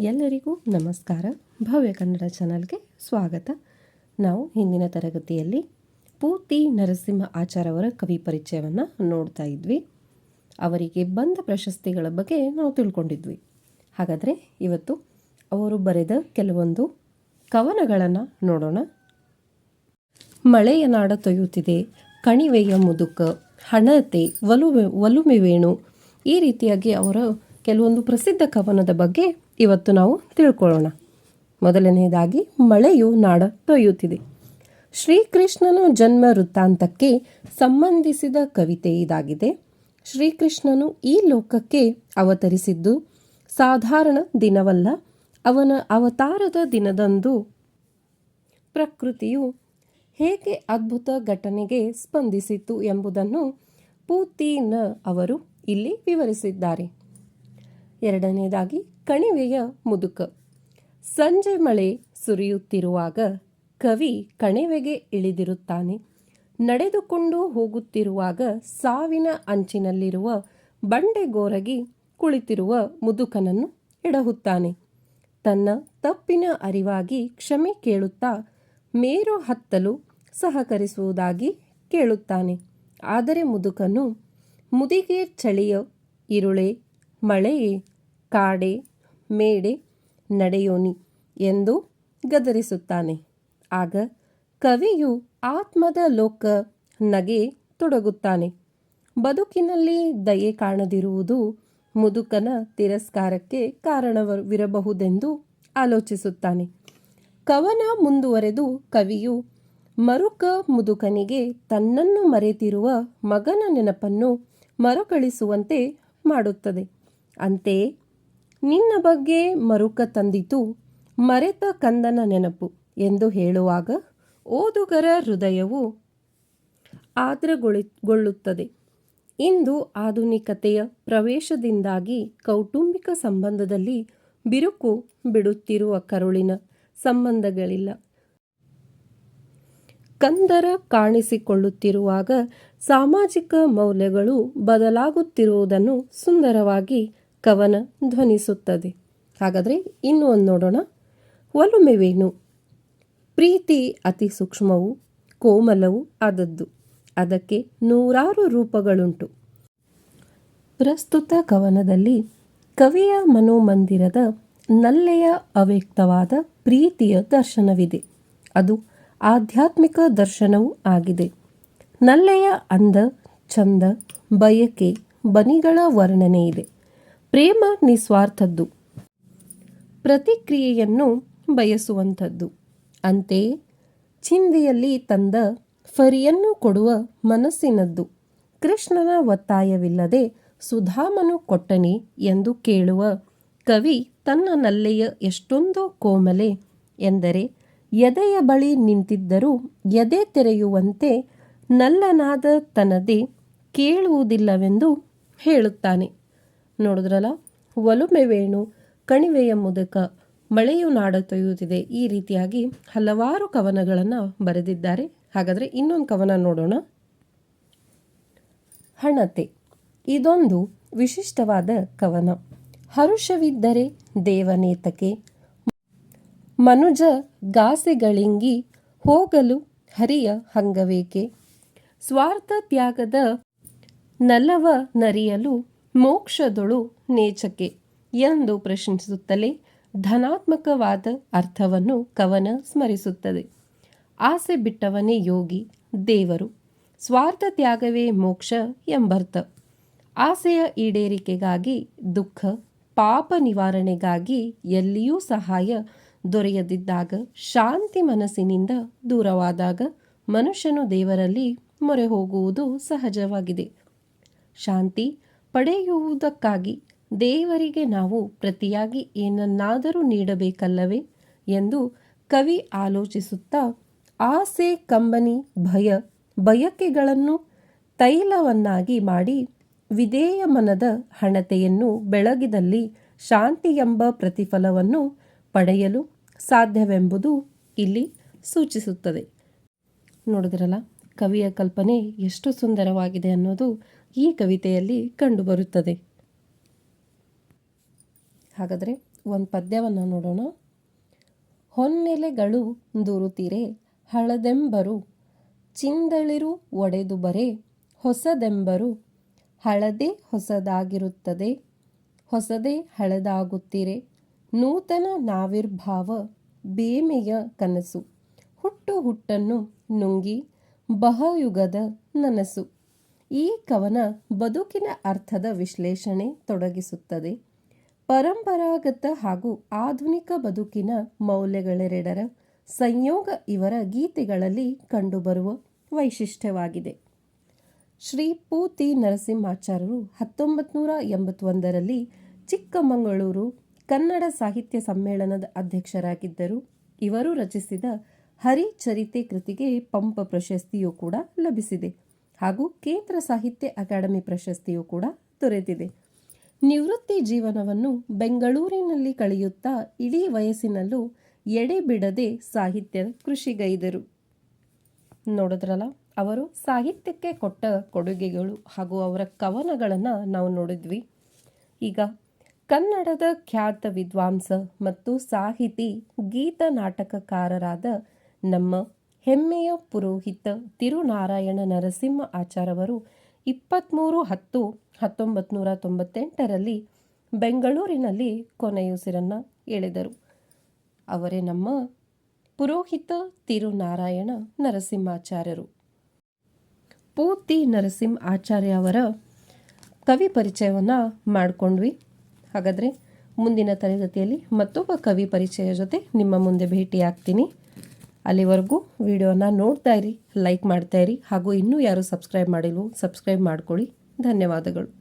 ಎಲ್ಲರಿಗೂ ನಮಸ್ಕಾರ. ಭವ್ಯ ಕನ್ನಡ ಚಾನಲ್ಗೆ ಸ್ವಾಗತ. ನಾವು ಹಿಂದಿನ ತರಗತಿಯಲ್ಲಿ ಪೂತಿ ನರಸಿಂಹ ಆಚಾರವರ ಕವಿ ಪರಿಚಯವನ್ನು ನೋಡ್ತಾ ಇದ್ವಿ. ಅವರಿಗೆ ಬಂದ ಪ್ರಶಸ್ತಿಗಳ ಬಗ್ಗೆ ನಾವು ತಿಳ್ಕೊಂಡಿದ್ವಿ. ಹಾಗಾದರೆ ಇವತ್ತು ಅವರು ಬರೆದ ಕೆಲವೊಂದು ಕವನಗಳನ್ನು ನೋಡೋಣ. ಮಳೆಯ ನಾಡ ತೊಯ್ಯುತ್ತಿದೆ, ಕಣಿವೆಯ ಮುದುಕ, ಹಣತೆ ಒಲುಮೆ ವೇಣು ಈ ರೀತಿಯಾಗಿ ಅವರ ಕೆಲವೊಂದು ಪ್ರಸಿದ್ಧ ಕವನದ ಬಗ್ಗೆ ಇವತ್ತು ನಾವು ತಿಳ್ಕೊಳ್ಳೋಣ. ಮೊದಲನೆಯದಾಗಿ ಮಳೆಯು ನಾಡ ತೊಯ್ಯುತ್ತಿದೆ. ಶ್ರೀಕೃಷ್ಣನ ಜನ್ಮ ವೃತ್ತಾಂತಕ್ಕೆ ಸಂಬಂಧಿಸಿದ ಕವಿತೆ ಇದಾಗಿದೆ. ಶ್ರೀಕೃಷ್ಣನು ಈ ಲೋಕಕ್ಕೆ ಅವತರಿಸಿದ್ದು ಸಾಧಾರಣ ದಿನವಲ್ಲ, ಅವನ ಅವತಾರದ ದಿನದಂದು. ಪ್ರಕೃತಿಯು ಹೇಗೆ ಅದ್ಭುತ ಘಟನೆಗೆ ಸ್ಪಂದಿಸಿತು ಎಂಬುದನ್ನು ಪೂತಿನ ಅವರು ಇಲ್ಲಿ ವಿವರಿಸಿದ್ದಾರೆ. ಎರಡನೇದಾಗಿ ಕಣಿವೆಯ ಮುದುಕ. ಸಂಜೆ ಮಳೆ ಸುರಿಯುತ್ತಿರುವಾಗ ಕವಿ ಕಣಿವೆಗೆ ಇಳಿದಿರುತ್ತಾನೆ. ನಡೆದುಕೊಂಡು ಹೋಗುತ್ತಿರುವಾಗ ಸಾವಿನ ಅಂಚಿನಲ್ಲಿರುವ ಬಂಡೆಗೋರಗಿ ಕುಳಿತಿರುವ ಮುದುಕನನ್ನು ಎಡಹುತ್ತಾನೆ. ತನ್ನ ತಪ್ಪಿನ ಅರಿವಾಗಿ ಕ್ಷಮೆ ಕೇಳುತ್ತಾ ಮೇರು ಹತ್ತಲು ಸಹಕರಿಸುವುದಾಗಿ ಕೇಳುತ್ತಾನೆ. ಆದರೆ ಮುದುಕನು ಮುದಿಗೆ ಚಳಿಯ ಇರುಳೆ, ಮಳೆಯೇ, ಕಾಡೆ ಮೇಡೆ ನಡೆಯೋನಿ ಎಂದು ಗದರಿಸುತ್ತಾನೆ. ಆಗ ಕವಿಯು ಆತ್ಮದ ಲೋಕ ನಗೆ ತೊಡಗುತ್ತಾನೆ. ಬದುಕಿನಲ್ಲಿ ದಯೆ ಕಾಣದಿರುವುದು ಮುದುಕನ ತಿರಸ್ಕಾರಕ್ಕೆ ಕಾರಣವಿರಬಹುದೆಂದು ಆಲೋಚಿಸುತ್ತಾನೆ. ಕವನ ಮುಂದುವರೆದು ಕವಿಯು ಮರುಕ ಮುದುಕನಿಗೆ ತನ್ನನ್ನು ಮರೆತಿರುವ ಮಗನ ನೆನಪನ್ನು ಮರುಕಳಿಸುವಂತೆ ಮಾಡುತ್ತದೆ. ಅಂತೆಯೇ ನಿನ್ನ ಬಗ್ಗೆ ಮರುಕ ತಂದಿತು ಮರೆತ ಕಂದನ ನೆನಪು ಎಂದು ಹೇಳುವಾಗ ಓದುಗರ ಹೃದಯವು ಆದ್ರಗೊಳಿಗೊಳ್ಳುತ್ತದೆ ಇಂದು ಆಧುನಿಕತೆಯ ಪ್ರವೇಶದಿಂದಾಗಿ ಕೌಟುಂಬಿಕ ಸಂಬಂಧದಲ್ಲಿ ಬಿರುಕು ಬಿಡುತ್ತಿರುವ ಕರುಳಿನ ಸಂಬಂಧಗಳಿಲ್ಲ. ಕಂದರ ಕಾಣಿಸಿಕೊಳ್ಳುತ್ತಿರುವಾಗ ಸಾಮಾಜಿಕ ಮೌಲ್ಯಗಳು ಬದಲಾಗುತ್ತಿರುವುದನ್ನು ಸುಂದರವಾಗಿ ಕವನ ಧ್ವನಿಸುತ್ತದೆ. ಹಾಗಾದರೆ ಇನ್ನು ಒಂದು ನೋಡೋಣ. ಒಲುಮೆವೇನು ಪ್ರೀತಿ ಅತಿ ಸೂಕ್ಷ್ಮವು ಕೋಮಲವೂ ಆದದ್ದು. ಅದಕ್ಕೆ ನೂರಾರು ರೂಪಗಳುಂಟು. ಪ್ರಸ್ತುತ ಕವನದಲ್ಲಿ ಕವಿಯ ಮನೋಮಂದಿರದ ನಲ್ಲೆಯ ಅವ್ಯಕ್ತವಾದ ಪ್ರೀತಿಯ ದರ್ಶನವಿದೆ. ಅದು ಆಧ್ಯಾತ್ಮಿಕ ದರ್ಶನವೂ ಆಗಿದೆ. ನಲ್ಲೆಯ ಅಂದ, ಚಂದ, ಬಯಕೆ, ಬನಿಗಳ ವರ್ಣನೆ ಇದೆ ಪ್ರೇಮ ನಿಸ್ವಾರ್ಥದ್ದು. ಪ್ರತಿಕ್ರಿಯೆಯನ್ನು ಬಯಸುವಂಥದ್ದು. ಅಂತೆಯೇ ಚಿಂದಿಯಲ್ಲಿ ತಂದ ಫರಿಯನ್ನು ಕೊಡುವ ಮನಸ್ಸಿನದ್ದು. ಕೃಷ್ಣನ ಒತ್ತಾಯವಿಲ್ಲದೆ ಸುಧಾಮನು ಕೊಟ್ಟನೆ ಎಂದು ಕೇಳುವ ಕವಿ ತನ್ನ ನಲ್ಲೆಯ ಎಷ್ಟೊಂದು ಕೋಮಲೆ ಎಂದರೆ, ಎದೆಯ ಬಳಿ ನಿಂತಿದ್ದರೂ ಎದೆ ತೆರೆಯುವಂತೆ ನಲ್ಲನಾದ ತನದೇ ಕೇಳುವುದಿಲ್ಲವೆಂದು ಹೇಳುತ್ತಾನೆ. ನೋಡಿದ್ರಲ್ಲ? ಒಲುಮೆವೇಣು ಕಣಿವೆಯ ಮುದಕ, ಮಳೆಯು ನಾಡ ತೊಯ್ಯುತ್ತಿದೆ ಈ ರೀತಿಯಾಗಿ ಹಲವಾರು ಕವನಗಳನ್ನು ಬರೆದಿದ್ದಾರೆ. ಹಾಗಾದರೆ ಇನ್ನೊಂದು ಕವನ ನೋಡೋಣ. ಹಣತೆ ಇದೊಂದು ವಿಶಿಷ್ಟವಾದ ಕವನ. ಹರುಷವಿದ್ದರೆ ದೇವನೇತಕೆ, ಮನುಜ ಗಾಸೆಗಳಿಂಗಿ ಹೋಗಲು ಹರಿಯ ಹಂಗವೇಕೆ, ಸ್ವಾರ್ಥ ತ್ಯಾಗದ ನಲವ ನರಿಯಲು ಮೋಕ್ಷದೊಳು ನೇಚಕೆ ಎಂದು ಪ್ರಶ್ನಿಸುತ್ತಲೇ ಧನಾತ್ಮಕವಾದ ಅರ್ಥವನ್ನು ಕವನ ಸ್ಮರಿಸುತ್ತದೆ. ಆಸೆ ಬಿಟ್ಟವನೇ ಯೋಗಿ, ದೇವರು. ಸ್ವಾರ್ಥ ತ್ಯಾಗವೇ ಮೋಕ್ಷ ಎಂಬರ್ಥ. ಆಸೆಯ ಈಡೇರಿಕೆಗಾಗಿ, ದುಃಖ, ಪಾಪ ನಿವಾರಣೆಗಾಗಿ ಎಲ್ಲಿಯೂ ಸಹಾಯ ದೊರೆಯದಿದ್ದಾಗ, ಶಾಂತಿ ಮನಸ್ಸಿನಿಂದ ದೂರವಾದಾಗ ಮನುಷ್ಯನು ದೇವರಲ್ಲಿ ಮೊರೆ ಹೋಗುವುದು ಸಹಜವಾಗಿದೆ. ಶಾಂತಿ ಪಡೆಯುವುದಕ್ಕಾಗಿ ದೇವರಿಗೆ ನಾವು ಪ್ರತಿಯಾಗಿ ಏನನ್ನಾದರೂ ನೀಡಬೇಕಲ್ಲವೇ ಎಂದು ಕವಿ ಆಲೋಚಿಸುತ್ತಾ, ಆಸೆ, ಕಂಬನಿ, ಭಯ, ಬಯಕೆಗಳನ್ನು ತೈಲವನ್ನಾಗಿ ಮಾಡಿ ವಿಧೇಯ ಮನದ ಹಣತೆಯನ್ನು ಬೆಳಗಿದಲ್ಲಿ ಶಾಂತಿ ಎಂಬ ಪ್ರತಿಫಲವನ್ನು ಪಡೆಯಲು ಸಾಧ್ಯವೆಂಬುದು ಇಲ್ಲಿ ಸೂಚಿಸುತ್ತದೆ. ನೋಡಿದ್ರಲ್ಲ? ಕವಿಯ ಕಲ್ಪನೆ ಎಷ್ಟು ಸುಂದರವಾಗಿದೆ ಅನ್ನೋದು ಈ ಕವಿತೆಯಲ್ಲಿ ಕಂಡುಬರುತ್ತದೆ. ಹಾಗಾದರೆ ಒಂದು ಪದ್ಯವನ್ನು ನೋಡೋಣ. ಹೊನ್ನೆಲೆಗಳು ದುರುತಿರೆ, ಹಳದೆಂಬರು ಚಿಂದಳಿರು ಒಡೆದು ಬರೆ, ಹೊಸದೆಂಬರು ಹಳದೆ ಹೊಸದಾಗಿರುತ್ತದೆ, ಹೊಸದೇ ಹಳದಾಗುತ್ತಿರೆ, ನೂತನ ನಾವಿರ್ಭಾವ ಬೇಮೆಯ ಕನಸು ಹುಟ್ಟು ಹುಟ್ಟನ್ನು ನುಂಗಿ ಬಹಯುಗದ ನನಸು. ಈ ಕವನ ಬದುಕಿನ ಅರ್ಥದ ವಿಶ್ಲೇಷಣೆ ತೊಡಗಿಸುತ್ತದೆ. ಪರಂಪರಾಗತ ಹಾಗೂ ಆಧುನಿಕ ಬದುಕಿನ ಮೌಲ್ಯಗಳೆರಡರ ಸಂಯೋಗ ಇವರ ಗೀತೆಗಳಲ್ಲಿ ಕಂಡುಬರುವ ವೈಶಿಷ್ಟ್ಯವಾಗಿದೆ. ಶ್ರೀ ಪೂತಿ ನರಸಿಂಹಾಚಾರ್ಯರು ಹತ್ತೊಂಬತ್ತು ನೂರ ಎಂಬತ್ತೊಂದರಲ್ಲಿ ಚಿಕ್ಕಮಗಳೂರು ಕನ್ನಡ ಸಾಹಿತ್ಯ ಸಮ್ಮೇಳನದ ಅಧ್ಯಕ್ಷರಾಗಿದ್ದರು. ಇವರು ರಚಿಸಿದ ಹರಿಚರಿತೆ ಕೃತಿಗೆ ಪಂಪ ಪ್ರಶಸ್ತಿಯೂ ಕೂಡ ಲಭಿಸಿದೆ. ಹಾಗೂ ಕೇಂದ್ರ ಸಾಹಿತ್ಯ ಅಕಾಡೆಮಿ ಪ್ರಶಸ್ತಿಯೂ ಕೂಡ ದೊರೆತಿದೆ. ನಿವೃತ್ತಿ ಜೀವನವನ್ನು ಬೆಂಗಳೂರಿನಲ್ಲಿ ಕಳೆಯುತ್ತಾ ಇಡೀ ವಯಸ್ಸಿನಲ್ಲೂ ಎಡೆಬಿಡದೆ ಸಾಹಿತ್ಯದ ಕೃಷಿಗೈದರು. ನೋಡಿದ್ರಲ್ಲ, ಅವರು ಸಾಹಿತ್ಯಕ್ಕೆ ಕೊಟ್ಟ ಕೊಡುಗೆಗಳು ಹಾಗೂ ಅವರ ಕವನಗಳನ್ನು ನಾವು ನೋಡಿದ್ವಿ. ಈಗ ಕನ್ನಡದ ಖ್ಯಾತ ವಿದ್ವಾಂಸ ಮತ್ತು ಸಾಹಿತಿ ಗೀತ ನಾಟಕಕಾರರಾದ ನಮ್ಮ ಹೆಮ್ಮೆಯ ಪುರೋಹಿತ ತಿರುನಾರಾಯಣ ನರಸಿಂಹ ಆಚಾರವರು ಇಪ್ಪತ್ತ್ಮೂರು ಹತ್ತು ಹತ್ತೊಂಬತ್ತು ನೂರ ತೊಂಬತ್ತೆಂಟರಲ್ಲಿ ಬೆಂಗಳೂರಿನಲ್ಲಿ ಕೊನೆಯುಸಿರನ್ನು ಎಳೆದರು. ಅವರೇ ನಮ್ಮ ಪುರೋಹಿತ ತಿರುನಾರಾಯಣ ನರಸಿಂಹಾಚಾರ್ಯರು. ಪೂತಿ ನರಸಿಂಹ ಆಚಾರ್ಯ ಅವರ ಕವಿ ಪರಿಚಯವನ್ನು ಮಾಡಿಕೊಂಡ್ವಿ. ಹಾಗಾದರೆ ಮುಂದಿನ ತರಗತಿಯಲ್ಲಿ ಮತ್ತೊಬ್ಬ ಕವಿ ಪರಿಚಯ ಜೊತೆ ನಿಮ್ಮ ಮುಂದೆ ಭೇಟಿಯಾಗ್ತೀನಿ. ಅಲ್ಲಿವರೆಗೂ ವಿಡಿಯೋನ ನೋಡ್ತಾ ಇರಿ ಲೈಕ್ ಮಾಡ್ತಾ ಇರಿ ಹಾಗೂ ಇನ್ನೂ ಯಾರು ಸಬ್ಸ್ಕ್ರೈಬ್ ಮಾಡಿಲ್ವೋ ಸಬ್ಸ್ಕ್ರೈಬ್ ಮಾಡ್ಕೊಳ್ಳಿ. ಧನ್ಯವಾದಗಳು.